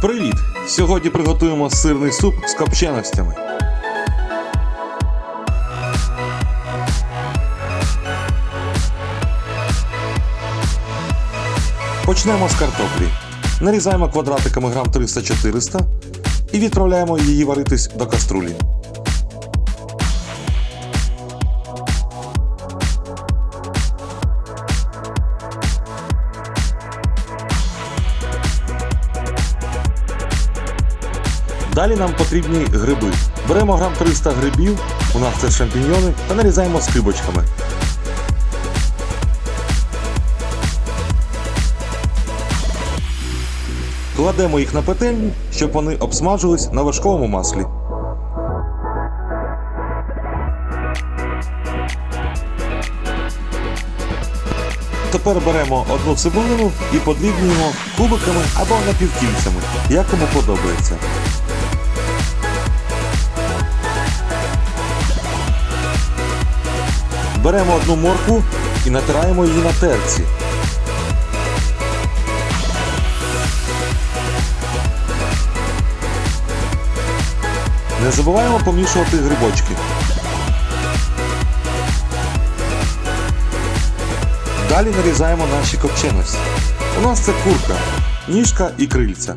Привіт! Сьогодні приготуємо сирний суп з копченостями. Почнемо з картоплі. Нарізаємо квадратиками грам 300-400 і відправляємо її варитись до каструлі. Далі нам потрібні гриби. Беремо грам 300 грибів, у нас це шампіньйони, та нарізаємо скибочками. Кладемо їх на петельню, щоб вони обсмажились на вершковому маслі. Тепер беремо одну цибулину і подрібнюємо кубиками або напівкільцями, як кому подобається. Беремо одну моркву і натираємо її на терці. Не забуваємо помішувати грибочки. Далі нарізаємо наші копченості. У нас це курка, ніжка і крильця.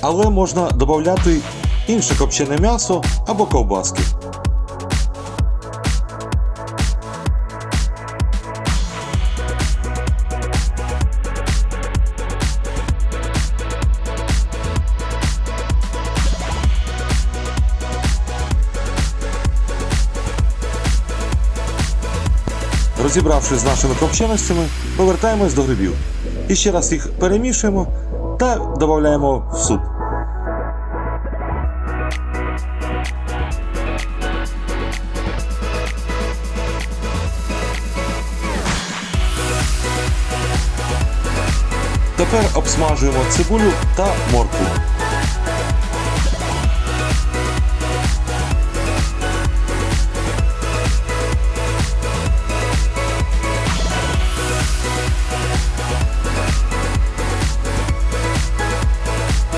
Але можна додати інше копчене м'ясо або ковбаски. Розібравшись з нашими копченостями, повертаємось до грибів. І ще раз їх перемішуємо та додаємо в суп. Тепер обсмажуємо цибулю та моркву.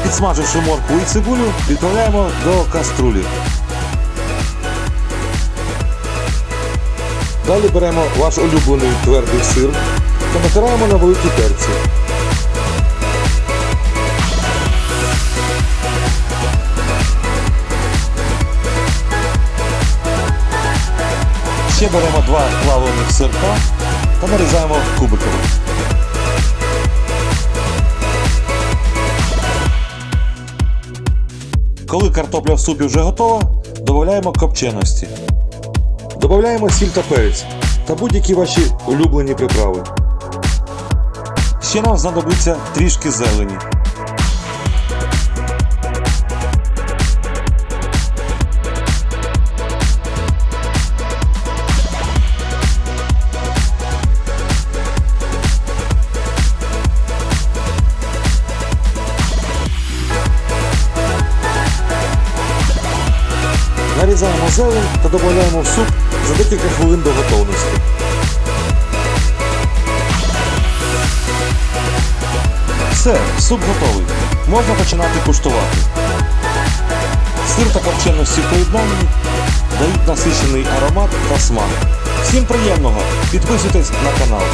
Підсмаживши моркву і цибулю, відправляємо до каструлі. Далі беремо ваш улюблений твердий сир та натираємо на великій терці. Ще беремо два плавлених сирка та нарізаємо кубиками. Коли картопля в супі вже готова, додаємо копченості. Додаємо сіль та перець та будь-які ваші улюблені приправи. Ще нам знадобиться трішки зелені. Нарізаємо зелень та додаємо в суп за декілька хвилин до готовності. Все, суп готовий. Можна починати куштувати. Сир та копченості в поєднанні дають насичений аромат та смак. Всім приємного! Підписуйтесь на канал.